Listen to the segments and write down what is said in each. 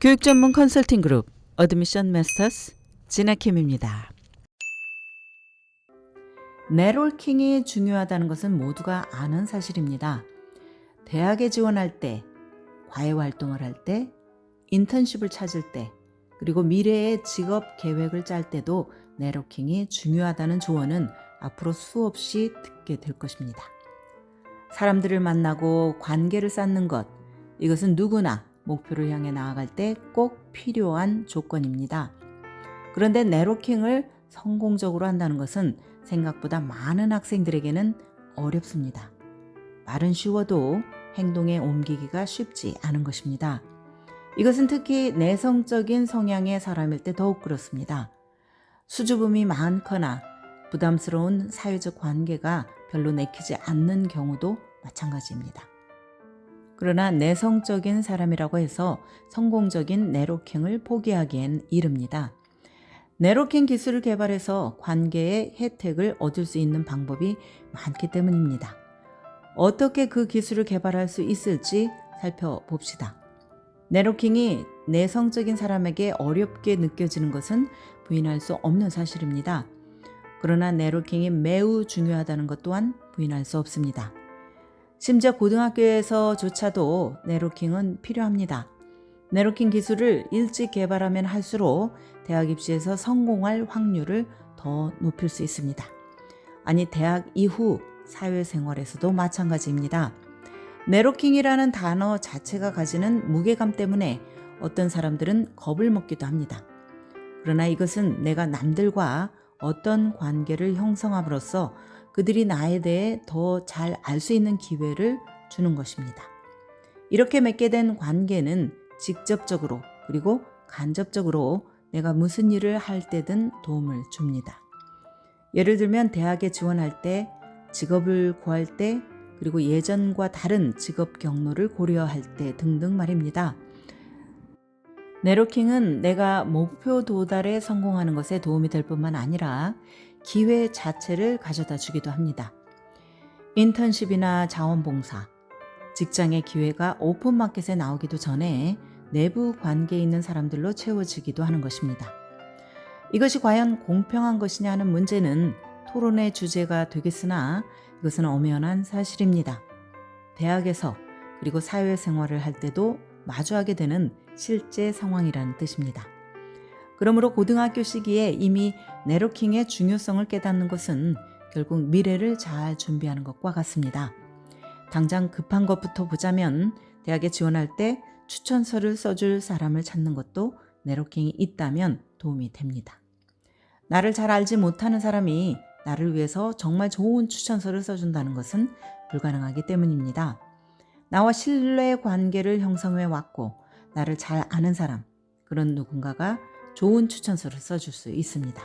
교육 전문 컨설팅 그룹 어드미션 마스터스 진아킴입니다. 네롤킹이 중요하다는 것은 모두가 아는 사실입니다. 대학에 지원할 때, 과외 활동을 할 때, 인턴십을 찾을 때, 그리고 미래의 직업 계획을 짤 때도 네로킹이 중요하다는 조언은 앞으로 수없이 듣게 될 것입니다. 사람들을 만나고 관계를 쌓는 것, 이것은 누구나 목표를 향해 나아갈 때 꼭 필요한 조건입니다. 그런데 네로킹을 성공적으로 한다는 것은 생각보다 많은 학생들에게는 어렵습니다. 말은 쉬워도 행동에 옮기기가 쉽지 않은 것입니다. 이것은 특히 내성적인 성향의 사람일 때 더욱 그렇습니다. 수줍음이 많거나 부담스러운 사회적 관계가 별로 내키지 않는 경우도 마찬가지입니다. 그러나 내성적인 사람이라고 해서 성공적인 네로킹을 포기하기엔 이릅니다. 네로킹 기술을 개발해서 관계의 혜택을 얻을 수 있는 방법이 많기 때문입니다. 어떻게 그 기술을 개발할 수 있을지 살펴봅시다. 네로킹이 내성적인 사람에게 어렵게 느껴지는 것은 부인할 수 없는 사실입니다. 그러나 네로킹이 매우 중요하다는 것 또한 부인할 수 없습니다. 심지어 고등학교에서조차도 네로킹은 필요합니다. 네로킹 기술을 일찍 개발하면 할수록 대학 입시에서 성공할 확률을 더 높일 수 있습니다. 아니, 대학 이후 사회생활에서도 마찬가지입니다. 네로킹이라는 단어 자체가 가지는 무게감 때문에 어떤 사람들은 겁을 먹기도 합니다. 그러나 이것은 내가 남들과 어떤 관계를 형성함으로써 그들이 나에 대해 더 잘 알 수 있는 기회를 주는 것입니다. 이렇게 맺게 된 관계는 직접적으로 그리고 간접적으로 내가 무슨 일을 할 때든 도움을 줍니다. 예를 들면 대학에 지원할 때, 직업을 구할 때, 그리고 예전과 다른 직업 경로를 고려할 때 등등 말입니다. 네로킹은 내가 목표 도달에 성공하는 것에 도움이 될 뿐만 아니라 기회 자체를 가져다 주기도 합니다. 인턴십이나 자원봉사, 직장의 기회가 오픈마켓에 나오기도 전에 내부 관계에 있는 사람들로 채워지기도 하는 것입니다. 이것이 과연 공평한 것이냐 하는 문제는 토론의 주제가 되겠으나 이것은 엄연한 사실입니다. 대학에서 그리고 사회생활을 할 때도 마주하게 되는 실제 상황이라는 뜻입니다. 그러므로 고등학교 시기에 이미 네로킹의 중요성을 깨닫는 것은 결국 미래를 잘 준비하는 것과 같습니다. 당장 급한 것부터 보자면 대학에 지원할 때 추천서를 써줄 사람을 찾는 것도 네로킹이 있다면 도움이 됩니다. 나를 잘 알지 못하는 사람이 나를 위해서 정말 좋은 추천서를 써준다는 것은 불가능하기 때문입니다. 나와 신뢰 관계를 형성해 왔고 나를 잘 아는 사람, 그런 누군가가 좋은 추천서를 써줄 수 있습니다.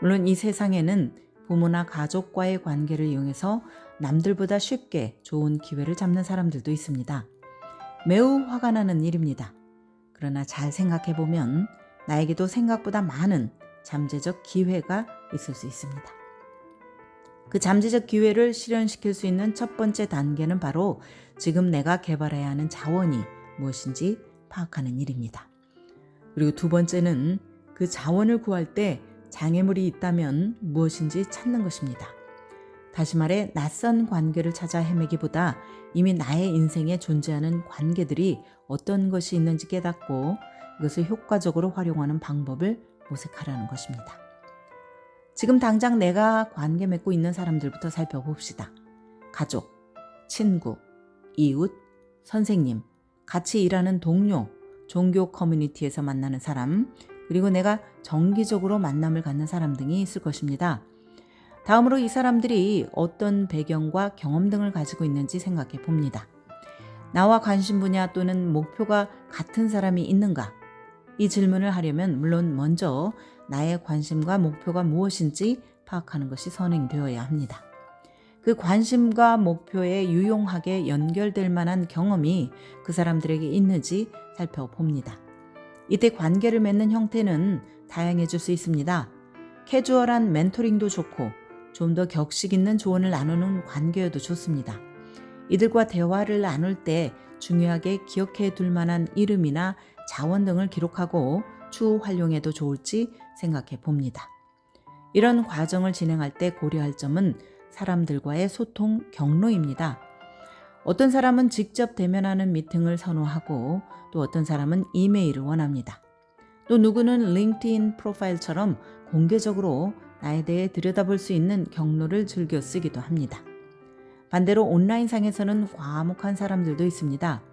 물론 이 세상에는 부모나 가족과의 관계를 이용해서 남들보다 쉽게 좋은 기회를 잡는 사람들도 있습니다. 매우 화가 나는 일입니다. 그러나 잘 생각해 보면 나에게도 생각보다 많은 잠재적 기회가 있을 수 있습니다. 그 잠재적 기회를 실현시킬 수 있는 첫 번째 단계는 바로 지금 내가 개발해야 하는 자원이 무엇인지 파악하는 일입니다. 그리고 두 번째는 그 자원을 구할 때 장애물이 있다면 무엇인지 찾는 것입니다. 다시 말해 낯선 관계를 찾아 헤매기보다 이미 나의 인생에 존재하는 관계들이 어떤 것이 있는지 깨닫고 이것을 효과적으로 활용하는 방법을 모색하라는 것입니다. 지금 당장 내가 관계 맺고 있는 사람들부터 살펴봅시다. 가족, 친구, 이웃, 선생님, 같이 일하는 동료, 종교 커뮤니티에서 만나는 사람, 그리고 내가 정기적으로 만남을 갖는 사람 등이 있을 것입니다. 다음으로 이 사람들이 어떤 배경과 경험 등을 가지고 있는지 생각해 봅니다. 나와 관심 분야 또는 목표가 같은 사람이 있는가? 이 질문을 하려면 물론 먼저 나의 관심과 목표가 무엇인지 파악하는 것이 선행되어야 합니다. 그 관심과 목표에 유용하게 연결될 만한 경험이 그 사람들에게 있는지 살펴봅니다. 이때 관계를 맺는 형태는 다양해질 수 있습니다. 캐주얼한 멘토링도 좋고 좀 더 격식 있는 조언을 나누는 관계여도 좋습니다. 이들과 대화를 나눌 때 중요하게 기억해 둘 만한 이름이나 자원 등을 기록하고 추후 활용해도 좋을지 생각해 봅니다. 이런 과정을 진행할 때 고려할 점은 사람들과의 소통 경로입니다. 어떤 사람은 직접 대면하는 미팅을 선호하고 또 어떤 사람은 이메일을 원합니다. 또 누구는 링크드인 프로파일처럼 공개적으로 나에 대해 들여다볼 수 있는 경로를 즐겨 쓰기도 합니다. 반대로 온라인상에서는 과묵한 사람들도 있습니다.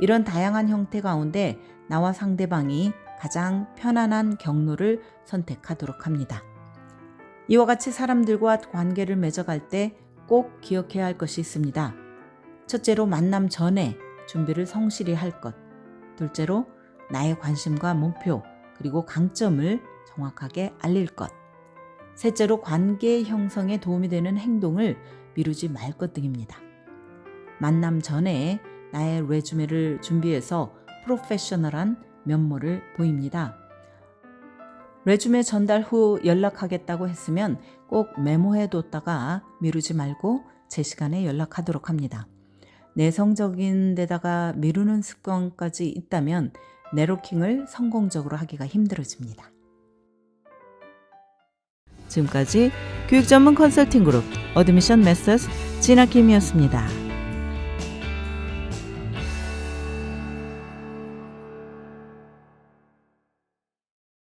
이런 다양한 형태 가운데 나와 상대방이 가장 편안한 경로를 선택하도록 합니다. 이와 같이 사람들과 관계를 맺어갈 때 꼭 기억해야 할 것이 있습니다. 첫째로 만남 전에 준비를 성실히 할 것. 둘째로 나의 관심과 목표, 그리고 강점을 정확하게 알릴 것. 셋째로 관계 형성에 도움이 되는 행동을 미루지 말 것 등입니다. 만남 전에 나의 레주메를 준비해서 프로페셔널한 면모를 보입니다. 레주메 전달 후 연락하겠다고 했으면 꼭 메모해 뒀다가 미루지 말고 제 시간에 연락하도록 합니다. 내성적인 데다가 미루는 습관까지 있다면 네로킹을 성공적으로 하기가 힘들어집니다. 지금까지 교육 전문 컨설팅 그룹 어드미션 메서스 진아킴이었습니다.